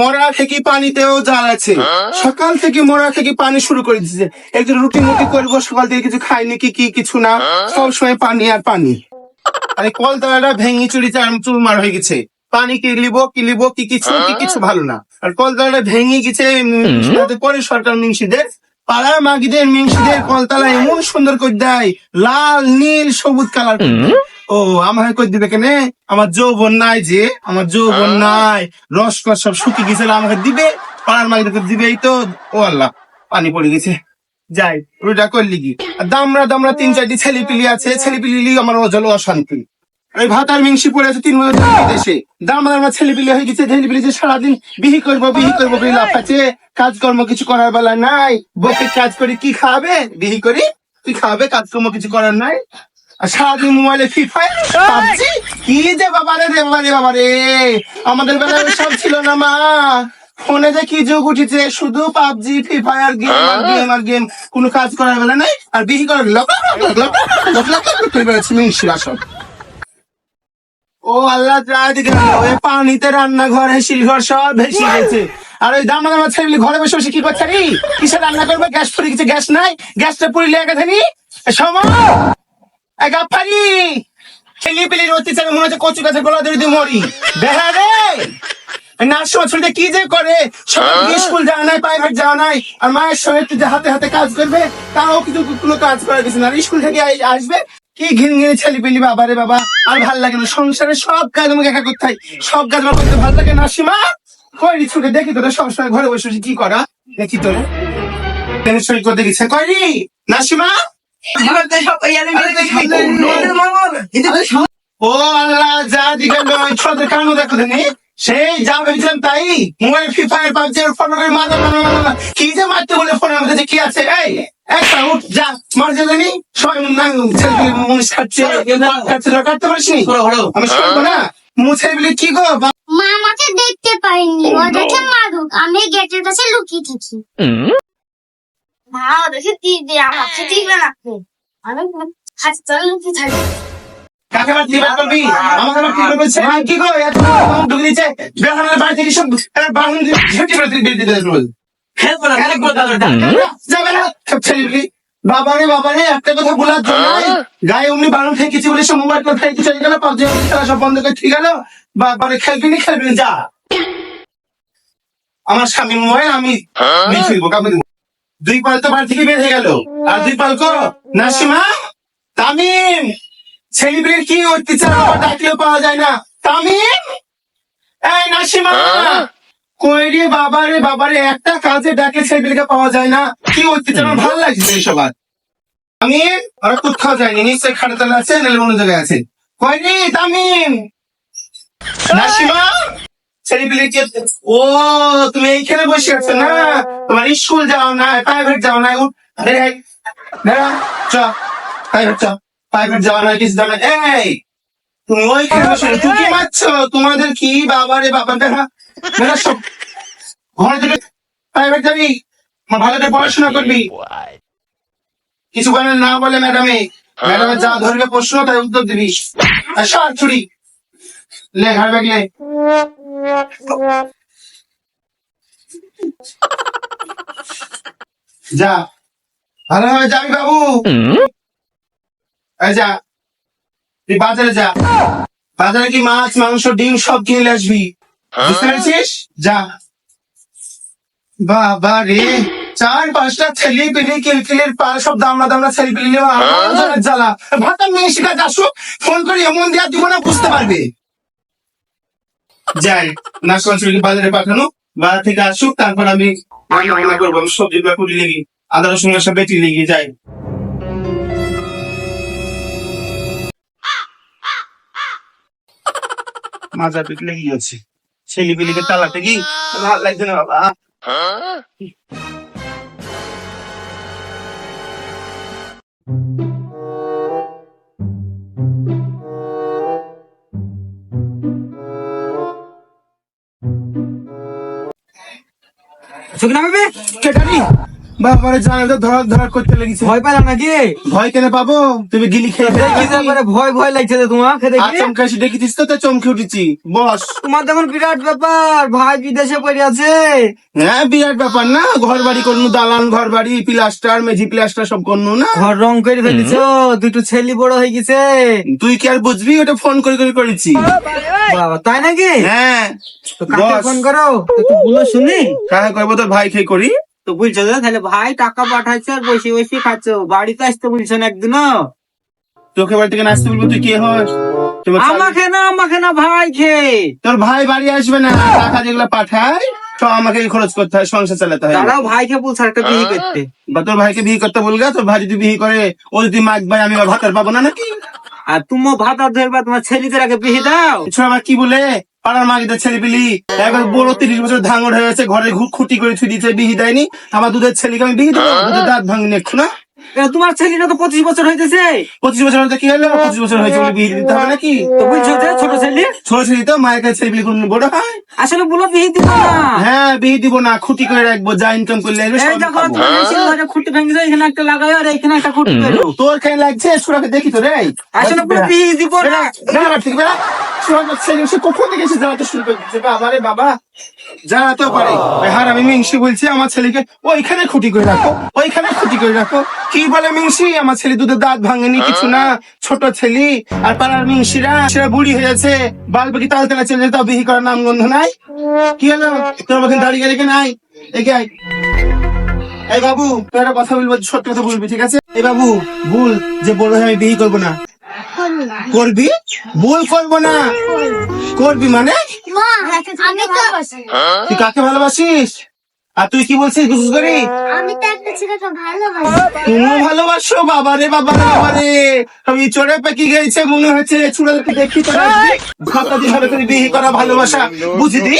মরা থেকে পানিতেও জাল আছে সকাল থেকে মরা থেকে পানি শুরু করে দিচ্ছে একজন রুটি মুটি করব সকাল থেকে কিছু খাইনি কি কি কিছু না। সব সময় পানি আর পানি। আরে কলতলাটা ভেঙে চুরি চার চুরমার হয়ে গেছে। পানি কি লিব কি লিব কি কিছু কি কিছু ভালো না। আর কলতলাটা ভেঙে গেছে পরে সরকার মিংসিদের পাড়ার মাগিদের মিংসিদের কলতলা এমন সুন্দর করে দেয় লাল নীল সবুজ কালার ও আমার কই দিবে কেনে? আমার যৌবন নাই যে আমার যৌবন নাই। রস কস সব শুকিয়ে গেছে আমাকে দিবে? পাড়ার মাগিদের দিবে এই তো। ও আল্লাহ পানি পড়ে গেছে। যাই রুটা করলি কি? দামরা দামরা তিন চারটি ছেলে পিলি আছে। ছেলে পিলি আমার অজল অশান্তি। এই ভাত আর মিংসি পড়ে আছে তিন বছর বিদেশে। দামরা দামরা ছেলে পিলি হয়ে গেছে ছেলে পিলি যে সারাদিন বিহি করব বিহি করব করে লাভ আছে কাজকর্ম কিছু করার বেলা নাই। বকে কাজ করি কি খাবে? বিহি করি। কি খাবে কাজকর্ম কিছু করার নাই। সারাদিন মোবাইলে ফ্রি ফায়ার পাবজি কি যে বাবারে রে বাবারে বাবারে আমাদের বেলায় সব ছিল না মা ফোনে যে কি যুগ উঠেছে শুধু পাবজি ফ্রি ফায়ার গেম আর গেম আর গেম কোনো কাজ করার বেলা নাই আর বিহি করার লক লক লক লক লক করে বেড়াচ্ছে সব ও আল্লাহ ওই পানিতে রান্নাঘর শিলঘর সব ভেসে গেছে আর ওই দামা দামা ছেলে ঘরে বসে বসে কি করছে রে কিসে রান্না করবে গ্যাস ফুরি কিছু গ্যাস নাই গ্যাসটা পুরি লেগে থানি সময় এই গাফারি ছেলে পেলে অত্যাচার মনে হচ্ছে কচু গাছের গোলা ধরে দিয়ে মরি। বেহা রে! নার্সিং ছেলেটা কি যে করে? সকাল স্কুল যাওয়া নাই প্রাইভেট যাওয়া নাই আর মায়ের সঙ্গে একটু হাতে হাতে কাজ করবে তাও কোনো কাজ করা গেছে না। স্কুল থেকে আসবে কি ঘিন ঘিনে ছেলে পেলি বাবা রে বাবা আর ভালো লাগে না। সংসারের সব কাজ আমাকে একা করতে হয়। সব কাজ আমার করতে ভালো লাগে না। সীমা কয়রি ছুটে দেখি তোরা সবসময় ঘরে বসে বসে কি করা? দেখি তোরা। টেনশন করতে গেছে। কয়রি নাসিমা ও আল্লাহ যা দিকে দেখো তুমি সেই যা ভেবেছিলাম তাই মোবাইল ফ্রি ফায়ার পাবজি আর ফোন করে মাথা কি যে মারতে বলে ফোনের মধ্যে কি আছে এই মার কাটতে আমি না মু ছেলে বলে কি গো মা দেখতে পাইনি আমি গেটের কাছে লুকিয়ে থাকি। দেখে আমাকে দিবে না আমি আচ্ছা লুকিয়ে থাকি কাকে মারতে বার করবি আমাকে আবার কি করবে ছেলে কি গো এত ঢুকে দিচ্ছে বেহানের বাড়ি থেকে সব বাহন ঝেঁটে ফেলে দিয়ে দিতে রোজ যাবে না ছেলে বাবারে বাবারে একটা কথা বলার জন্য গায়ে অমনি বারণ ফেঁকেছি বলে সব মোবাইল করে চলে গেল পাবজি খেলা সব বন্ধ করে ঠিক গেল বাবারে খেলবি না খেলবি যা। আমার স্বামী মোবাইল আমি। দুই পাল তো বাড়ি থেকে বের হয়ে গেল। আর দুই পাল কর। নাসিমা তামিম! ছেলেপিলের কি অত্যাচার? আমার ডাকলেও পাওয়া যায় না। তামিম! এই নাসিমা কই রে বাবারে বাবারে একটা কাজে ডাকে ছেলেপিলকে পাওয়া যায় না। কি অত্যাচার? আমার ভালো লাগছে এইসব আর আমি ওরা কোথাও যায়নি। নিশ্চয়ই খাটে তলা আছে, নাহলে অন্য জায়গায় আছে। কই রে তামিম? নাসিমা কি ও তুমি এইখানে বসে আছো না? তোমার স্কুল যাও না প্রাইভেট যাও না আরে চ প্রাইভেট চ প্রাইভেট যাওয়া না কিছু যাও না এই তুমি ওইখানে বসে আছো, কি মারছো? তোমাদের কি বাবা রে বাবা দেখা সব ঘরে থেকে প্রাইভেট যাবি ভালো করে পড়াশোনা করবি। কিছু বলে না বলে ম্যাডামে ম্যাডামে যা ধরবে প্রশ্ন তাই উত্তর দিবি। আর সর ছুরি। লে ঘর ব্যাগ লে যা। ভালোভাবে যাবি বাবু। যা। তুই বাজারে যা। বাজারে কি মাছ মাংস ডিম সব কিনে আসবি? বুঝতে পেরেছিস? যা। বাবা রে চার পাঁচটা ছেলে পেলে কিলকিলের পা সব দামড়া দামড়া ছেলে পেলে জনের জ্বালা। ভাতা মেয়ে শিকার আসুক ফোন করে এমন দেওয়া দিব না বুঝতে পারবে। যাই, নাচ চুরি বাজারে পাঠানো, বাজার থেকে আসুক, তারপর আমি রান্না করব, আমি সবজি কুড়ি লেগে, আদা রসুন সব বেটি লেগে, যাই। মাজা পিট লেগে গেছে ছেলে পিলিকে তালাতে কি ভালো লাগছে না বাবা। চোখ নামাবে? কেটারি বাবারে জানে তো ধর ধর করতে লেগেছে। ভয় পেলাম নাকি? ভয় কেন পাবো? তুমি গিলি খেয়ে ভয় ভয় লাগছে তোমার খেতে চমকে এসে তো চমকে উঠেছি। বস। তোমার তখন বিরাট ব্যাপার ভাই বিদেশে পড়ে আছে। হ্যাঁ বিরাট ব্যাপার না ঘর বাড়ি করনু দালান ঘর বাড়ি প্লাস্টার মেঝি প্লাস্টার সব করনু না। ঘর রং করে ফেলিছ দুটো ছেলে বড় হয়ে গেছে। তুই কি আর বুঝবি? ওটা ফোন করে করে করেছি। বাবা তাই নাকি? হ্যাঁ তো কাকে ফোন করো? একটু বলো শুনি। কাহে করব? তোর ভাই খেয়ে করি। তো বলছো তাহলে ভাই টাকা পাঠাইছে আর বসে বসে খাচ্ছ। বাড়িতে আসতে বলছো না একদিনও? তোকে বাড়ি থেকে নাচতে বলব তুই কে হস? আমাকে না আমাকে না ভাই খেয়ে তোর ভাই বাড়ি আসবে না টাকা যেগুলো পাঠায় তো আমাকে খরচ করতে হয় সংসার চালাতে হয়। ভাইকে বলছে একটা বিয়ে করতে। বা তোর ভাইকে বিয়ে করতে বলগা তোর ভাই যদি বিয়ে করে ও যদি মাছ ভাই আমি ভাতার পাবো না নাকি? আর তুমি ভাত আর ধরবা তোমার ছেলেদের আগে বিয়ে দাও। আবার কি বলে? পাড়ার মাগিদের ছেলে পিলি একবার বড় তিরিশ বছর ধাঙ্গর হয়ে গেছে ঘরে খুঁটি করে ছুটি দিয়েছে বিহি দেয়নি। আমার দুধের ছেলেকে আমি বিহি দেবো? দুধের দাঁত ভাঙিনি একটু না তোমার ছেলেটা তো পঁচিশ বছর হয়েছে পঁচিশ বছর হতে কি হলো পঁচিশ বছর হয়েছে বলে বিহি দিতে হবে নাকি তো বলছো যে ছোট ছেলে ছোট ছেলে তো মায়ের কাছে ছেলে কোনো বড় হয় আসলে বলো বিয়ে দিব না হ্যাঁ বিহি দিব না খুঁটি করে রাখব যা ইনকাম করলে এই দেখো মেশিন খুঁটি ভেঙে যায় এখানে একটা লাগাই আর এখানে একটা খুঁটি বেরো তোর কেন লাগছে সুরাকে দেখি তো রে আসলে পুরো বিয়ে দিব না বাড়ি থেকে বেড়া সুরাকের ছেলে সে কখন থেকে এসে জ্বালাতে শুরু করে বাবা রে বাবা জ্বালাতেও পারে। হার আমি মিংসি বলছি আমার ছেলেকে ওইখানে খুঁটি করে রাখো ওইখানে খুঁটি করে রাখো। কি বলে মিংসি? আমার ছেলে দুধের দাঁত ভাঙেনি কিছু না ছোট ছেলে। আর পাড়ার মিংসিরা সেটা বুড়ি হয়েছে চলে বিহি করার নাম গন্ধ নাই। কি হলো? তোর আমাকে দাঁড়িয়ে রেখে নাই? একে আয়। এই বাবু তোর একটা কথা বলব সত্যি কথা বলবি ঠিক আছে? এই বাবু ভুল যে বলব আমি বিয়ে করব না। করবি ভুল করব না। করবি মানে? আমি তো তুই কাকে ভালোবাসিস? আর তুই কি বলছিস গুসুস করে? আমি তো একটা ছেলেকে ভালোবাসি। বাবা রে বাবা রে বাবা রে আমি চোরে পেকি গেছে মনে হচ্ছে চূড়া দেখি তো ভাতা দিয়ে ভালো করে বিয়ে করা ভালোবাসা। বুঝি দি